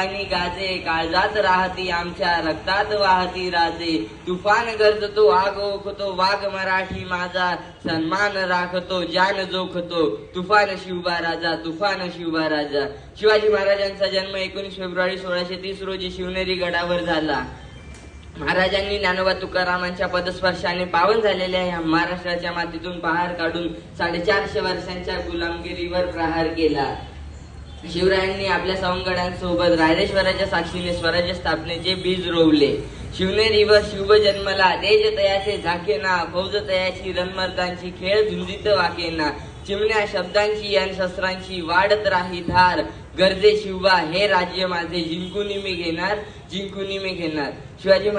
आणि गाजे काळजात राहती आमच्या रक्तात वाहती राजे. तुफान गरजतो आग ओखतो वाघ मराठी माझा. सन्मान राखतो जान जोखतो. तुफान शिवबा राजा तुफान शिवबा राजा. शिवाजी महाराजांचा जन्म एकोणीस फेब्रुवारी सोळाशे तीस रोजी शिवनेरी गडावर झाला. महाराजांनी ज्ञानोबा तुकारामांच्या पदस्पर्शाने पावन झालेल्या या महाराष्ट्राच्या मातीतून पहार काढून साडेचारशे वर्षांच्या गुलामगिरीवर प्रहार केला. शिवरायांनी आपल्या सवंगडांसोबत रायरेश्वराच्या साक्षीने स्वराज्य स्थापनेचे बीज रोवले. शिवनेरी व शिव जन्मला तेज तयाचे झाकेना फौज तयाची रणमर्दांची खेळ झुंजीत वाकेना. चिमण्या शब्दांची आणि शस्त्रांची वाढत राही धार. गरजे शिवबा हे राज्य माझे जिंकून मी घेणार जिंकून मी घेणार. शिवाजी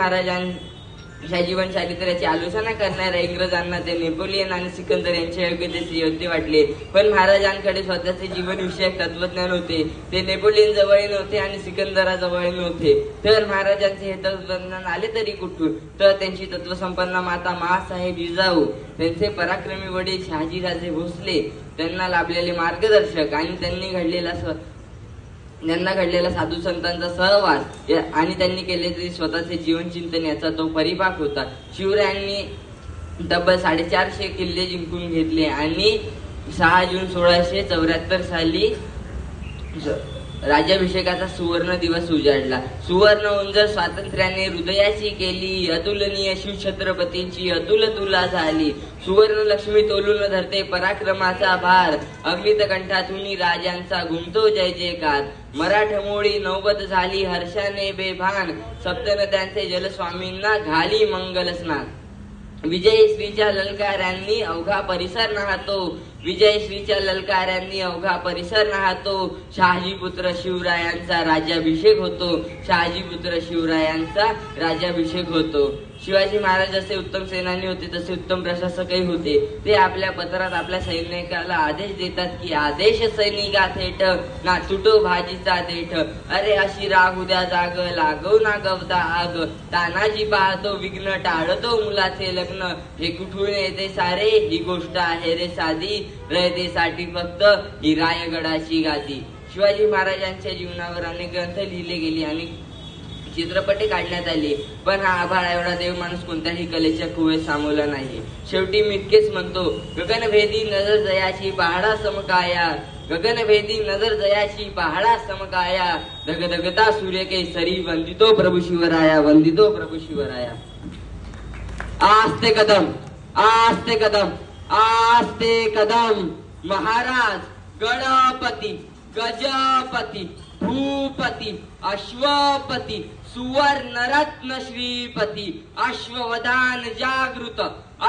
महाराजांच्या जीवन चारित्र्याची आलोचना करणाऱ्या इंग्रजांना ते नेपोलियन आणि सिकंदर यांच्या योग्यतेचे योग्य वाटले. पण महाराजांकडे स्वतःचे जीवनविषयक तत्वज्ञान होते. ते नेपोलियन जवळ नव्हते आणि सिकंदराजवळ नव्हते. तर महाराजांचे हे तत्वज्ञान आले तरी कुठून? तर त्यांची तत्वसंपन्न माता मासाहेब जिजाऊ त्यांचे पराक्रमी वडील शहाजीराजे भोसले त्यांना लाभलेले मार्गदर्शक आणि त्यांनी घडलेला यांना घडलेला साधू संतांचा सहवास आणि त्यांनी केलेले स्वतःचे जीवन चिंतन याचा तो परिपाक होता. शिवरायांनी तब्बल साडेचारशे किल्ले जिंकून घेतले आणि सहा जून सोळाशे चौऱ्याहत्तर साली राज्याभिषेकाचा सुवर्ण दिवस उजाडला. सुवर्ण उंज स्वातंत्र्याने हृदयाची केली अतुलनीय शिवछत्रपतींची अतुल तुला झाली. सुवर्ण लक्ष्मी तोलून धरते पराक्रमाचा भार. अग्नित कंठातून राजांचा घुमतो जय जयकार. मराठमोळी नौबत झाली हर्षाने बेभान. सप्तनद्यांचे जलस्वामींना घाली मंगल स्नान विजय श्रीच्या ललकाऱ्यांनी अवघा परिसर नाहतो. विजयश्रीच्या ललकाऱ्यांनी अवघा परिसर राहतो. शहाजी पुत्र शिवरायांचा राज्याभिषेक होतो. शहाजी पुत्र शिवरायांचा राज्याभिषेक होतो. शिवाजी महाराज जसे उत्तम सेनानी होते तसे उत्तम प्रशासकही होते. ते आपल्या पत्रात आपल्या सैनिकाला आदेश देतात की आदेश सैनिका थेट ना तुटो भाजीचा देठ. अरे अशी राग उद्या जाग लागव ना गवता आग. तानाजी पाहतो विघ्न टाळतो मुलाचे लग्न. हे कुठून येते सारे? ही गोष्ट आहे रे साधी. रयतेसाठी फक्त ही रायगडाची गादी. शिवाजी महाराजांच्या जीवनावर अनेक ग्रंथ लिहिले गेले आणि चित्रपटे काढण्यात आली. पण हा आभाळ एवढा देव माणूस कोणत्याही कलेच्या कुवेत सामवला नाही शेवटी मी इतकेच म्हणतो गगनभेदी नजर जयाची पहाडा समकाया. गगनभेदी नजर जयाची पहाडा समकाया. धगधगता सूर्य के सरी वंदितो प्रभू शिवराया वंदितो प्रभू शिवराया. आस्ते कदम आस्ते कदम. आस्ते कदम महाराज गणपती गजपती भूपती अश्वपती सुवर्णरत्न श्रीपती अश्ववधान जागृत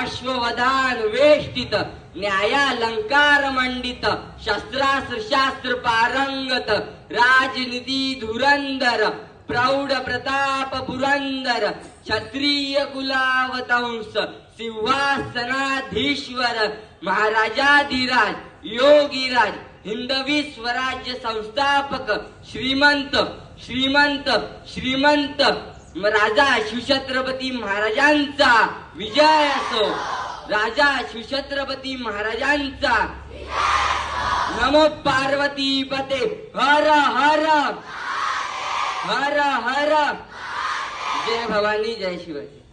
अश्ववधान वेष्टित न्यायालंकार मंडित शस्त्रास्त्र शास्त्र पारंगत राजनिधी धुरंदर प्रौढ प्रताप पुरंदर क्षत्रिय कुलावतंस सिंहासनाधीश्वर महाराजाधिराज योगीराज हिंदवी स्वराज्य संस्थापक श्रीमंत श्रीमंत श्रीमंत राजा शिवछत्रपती महाराजांचा विजय असो. राजा शिवछत्रपती महाराजांचा नमो पार्वती पते हर हर. हर हर. जय भवानी जय शिवाजी.